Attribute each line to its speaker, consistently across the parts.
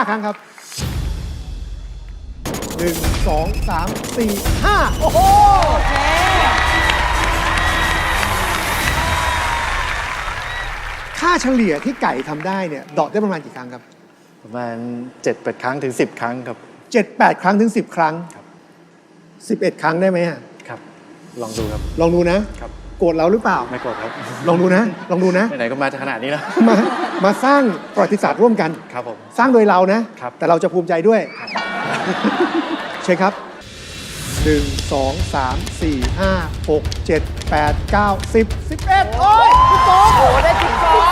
Speaker 1: 5 ครั้งครับ 1 2 3 4 5 โอ้โห ค่าเฉลี่ยที่ไก่ทำได้เนี่ยดอดได้ประมาณกี่ครั้งครับ
Speaker 2: ประมาณ7 8ครั้งถึง 10 ครั้งครับ
Speaker 1: 7 8 ครั้งถึง 10 ครั้ง 11 ครั้งได้ไหมอะ
Speaker 2: ครับ ลองดูครับ
Speaker 1: ลองดูนะ
Speaker 2: ครับ
Speaker 1: โกรธเราหรือเปล่า
Speaker 2: ไม่กดครับ
Speaker 1: ลองดูนะ ลองดูนะ
Speaker 2: ไหนๆก็มาจะขนาดนี้แล้ว
Speaker 1: มามาสร้างประวัติศาสตร์ร่วมกัน
Speaker 2: ครับผม
Speaker 1: สร้างโดยเรานะ
Speaker 2: ครับ
Speaker 1: แต่เราจะภูมิใจด้วย เชิญครับ 1 2 3 4 5 6 7 8 9 10 11 โอ้ยสิบสอง
Speaker 3: โอ้ได้สิบสอง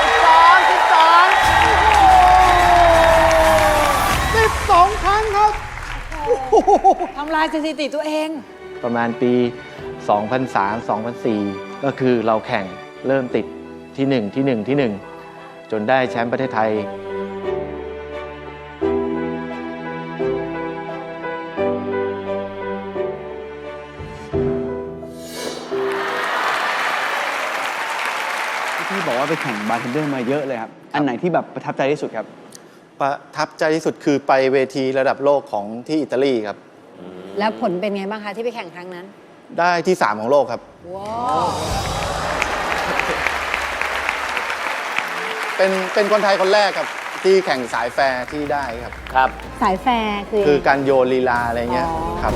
Speaker 3: สิบสองสิบสอง
Speaker 1: สิบสองครั้งครับโอ้โห
Speaker 3: ทำลายสถิติตัวเอง
Speaker 4: ประมาณปี 2003 2004 ก็คือเราแข่งเริ่มติดที่ 1 ที่ 1 ที่ 1 จนได้แชมป์ประเทศไทย
Speaker 5: พี่บอกว่าไปแข่งบาร์เทนเดอร์มาเยอะเลยครับ อันไหนที่แบบประทับใจที่สุดครับ
Speaker 2: ประทับใจที่สุดคือไปเวทีระดับโลกของที่อิตาลีครับ
Speaker 3: แล้วผลเป็นไงบ้างคะที่ไปแข่งครั้งนั้น
Speaker 2: ได้ที่ 3 ของโลกครับ
Speaker 3: ว้าว
Speaker 2: เป็นเป็นคนไทยคนแรกครับ ที่แข่งสายแฟร์ที่ได้ครับ
Speaker 6: ครับ
Speaker 3: สายแฟร์คือ
Speaker 2: คือการโยนลีลาอะไรเงี้ย
Speaker 3: อ๋อ
Speaker 2: ครับ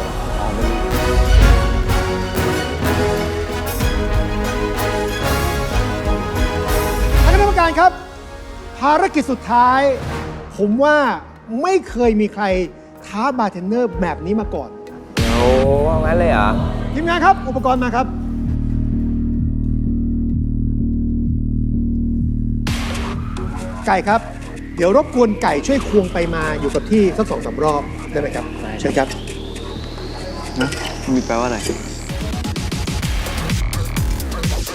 Speaker 1: ท่านคณะกรรมการครับ ภารกิจสุดท้าย ผมว่าไม่เคยมีใครท้าบาร์เทนเนอร์แบบนี้มาก่อน
Speaker 6: โอ้ว่างั้นเลยเหรอ
Speaker 1: ทีมงานครับ อุปกรณ์มาครับ ไก่ครับ เดี๋ยวรบกวนไก่ช่วยควงไปมาอยู่กับที่สักสองสามรอบได้ไหมครับเชิญครับ
Speaker 5: นะมีแปลว่าอะไร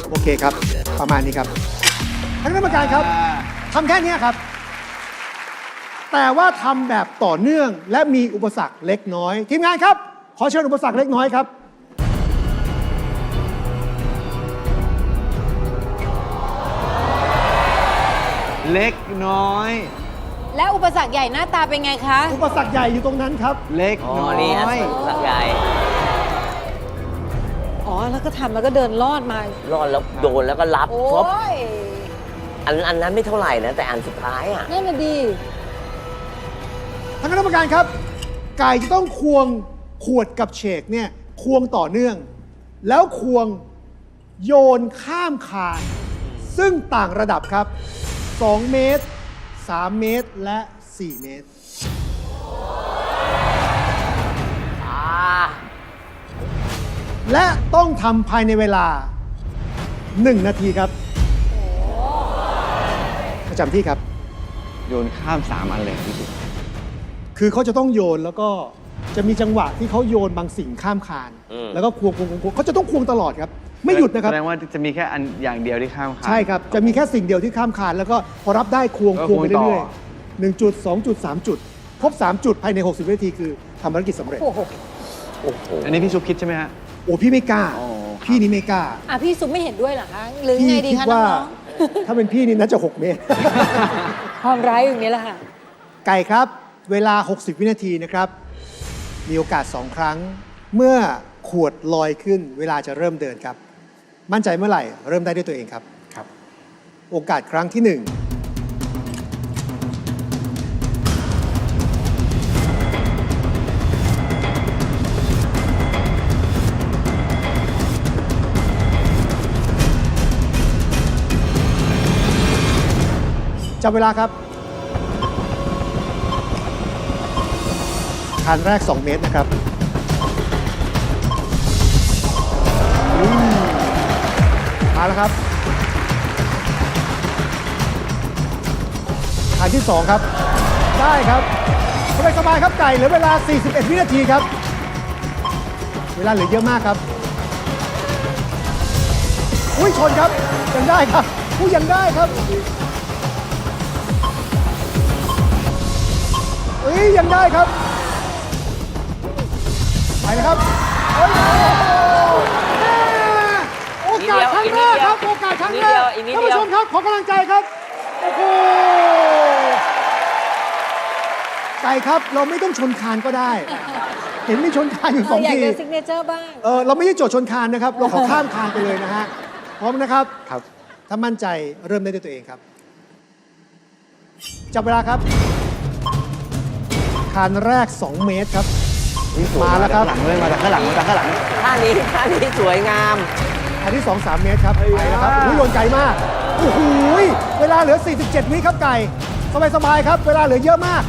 Speaker 1: โอเคครับ ประมาณนี้ครับท่านคณะกรรมการครับทำแค่เนี้ยครับ แต่ว่าทำแบบต่อเนื่องและมีอุปสรรคเล็กน้อย ทีมงานครับ ขอเชิญอุปสรรคเล็กน้อยครับ
Speaker 5: เล็กน้อย
Speaker 3: และอุปสรรคใหญ่หน้าตาเป็นไงคะ
Speaker 1: อุปสรรคใหญ่อยู่ตรงนั้นครับ
Speaker 5: เล็ก
Speaker 6: อ๋อ
Speaker 5: น้อย
Speaker 6: นี่ฮะสักใหญ่
Speaker 3: อ๋อ แล้วก็ทำแล้วก็เดินลอดมา
Speaker 6: รอดแล้วโดนแล้วก็รับ
Speaker 3: โอ้
Speaker 6: ครบ
Speaker 3: ย
Speaker 6: อันอันนั้นไม่เท่าไหร่นะ แต่อันสุดท้ายอะ
Speaker 3: นั่นน่ะดี
Speaker 1: ท่านคณะกรรมการครับ ไก่จะต้องควงขวดกับเชกเนี่ยควงต่อเนื่อง แล้วควงโยนข้ามคานซึ่งต่างระดับครับ 2 เมตร 3 เมตรและ 4 เมตร
Speaker 6: อ่า
Speaker 1: และต้องทำภายในเวลา 1 นาทีครับ ประจำที่ครับ
Speaker 5: โยนข้ามสามอันเลยพี่สุ
Speaker 1: คือเขาจะต้องโยนแล้วก็จะมีจังหวะที่เขาโยนบางสิ่งข้ามคาน
Speaker 6: อืม
Speaker 1: แล้วก็ควงควงควงควงเขาจะต้องควงตลอดครับ ไม่หยุดนะครับ
Speaker 5: แสดงว่าจะมีแค่อันอย่างเดียวที่ข้ามขา
Speaker 1: ใช่ครับ จะมีแค่สิ่งเดียวที่ข้ามคานแล้วก็พอรับได้ควง
Speaker 5: ก็
Speaker 1: ควงไป
Speaker 5: ควงต่อ
Speaker 1: เรื่อยๆหนึ่งจุดสองจุดสามจุด ครบ 3 จุดภายใน 60 วินาทีคือทำภารกิจสำเร็จ
Speaker 3: โอ้โห
Speaker 6: โอ้โห
Speaker 5: อันนี้พี่ซุปคิดใช่ไหมฮะ
Speaker 1: โอ้พี่ไม่กล้า
Speaker 5: อ๋อ
Speaker 1: พี่นี่ไม่กล้า
Speaker 3: อะพี่ซุปไม่เห็นด้วยเหรอคะ หรือ
Speaker 1: พี่
Speaker 3: ไงดี
Speaker 1: คิด
Speaker 3: คะ
Speaker 1: ว่า
Speaker 3: น้อง
Speaker 1: ถ้าเป็นพี่นี่น่าจะ 6 เมตร
Speaker 3: ๆความร้ายอย่างนี้แหละค่ะ
Speaker 1: ไก่ครับ เวลา 60 วินาทีนะครับ มีโอกาส 2 ครั้ง เมื่อขวดลอยขึ้น เวลาจะเริ่มเดินครับ มั่นใจเมื่อไหร่เริ่มได้ด้วยตัวเองครับ
Speaker 2: ครับ
Speaker 1: โอกาสครั้งที่1จับเวลาครับคันแรก 2 เมตรนะครับ มาแล้วครับฐานที่ 2 ครับ ได้ครับสบายสบายๆครับไก่เหลือเวลา 41 วินาทีครับ เวลาเหลือเยอะมากครับ อุ้ยชนครับ ยังได้ครับอุ้ยยังได้ครับเอ้ยยังได้ครับไปนะครับโอ้โหแม่โอ กาสครั้งแรกครับโอกาสครั้งแรก
Speaker 6: อีกนิด
Speaker 1: ท่าน
Speaker 6: เดี
Speaker 1: ผู้
Speaker 6: ยว
Speaker 1: ชมครับขอกำลังใจครับโอ้โหไก่ครับเราไม่ต้องชนคานก็ได้ เห็นมีชนคานอยู่สอง
Speaker 3: อยาก
Speaker 1: ที
Speaker 3: จะซิกเนเจอร์บ้าง
Speaker 1: เออเราไม่ใช่โจทย์ชนคานนะครับ เราขอข้ามคานไปเลยนะฮะพร้อมนะครับ
Speaker 2: ครับ
Speaker 1: ถ้ามั่นใจเริ่มได้ด้วยตัวเองครับ จับเวลาครับ คานแรก 2 เมตรครับ มาแล้วครับ
Speaker 5: หลังเลยมาจากข้างหลังมาจากข้างหลัง
Speaker 6: ท่านี้ท่านี้สวยงาม
Speaker 1: อันที่ 2 3 เมตรครับไปแล้วครับโอ้โหโยนไกลมากโอ้โหเวลาเหลือ 47 วิครับไก่สบายๆครับ เวลาเหลือเยอะมาก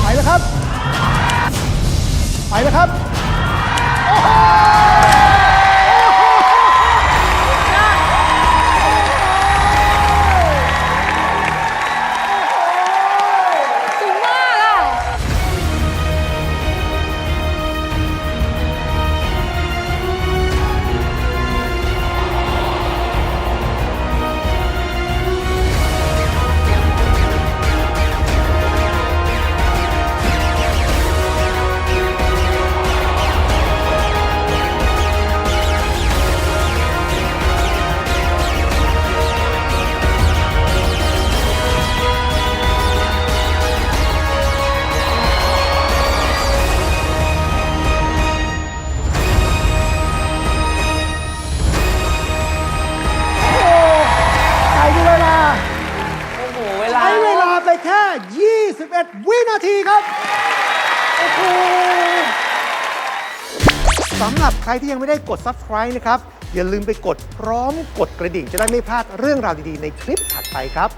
Speaker 1: ไปแล้วครับไปแล้วครับ วินาทีครับ โอ้โหสำหรับใครที่ยังไม่ได้กด subscribe นะครับ อย่าลืมไปกดพร้อมกดกระดิ่งจะได้ไม่พลาดเรื่องราวดีๆ ในคลิปถัดไปครับ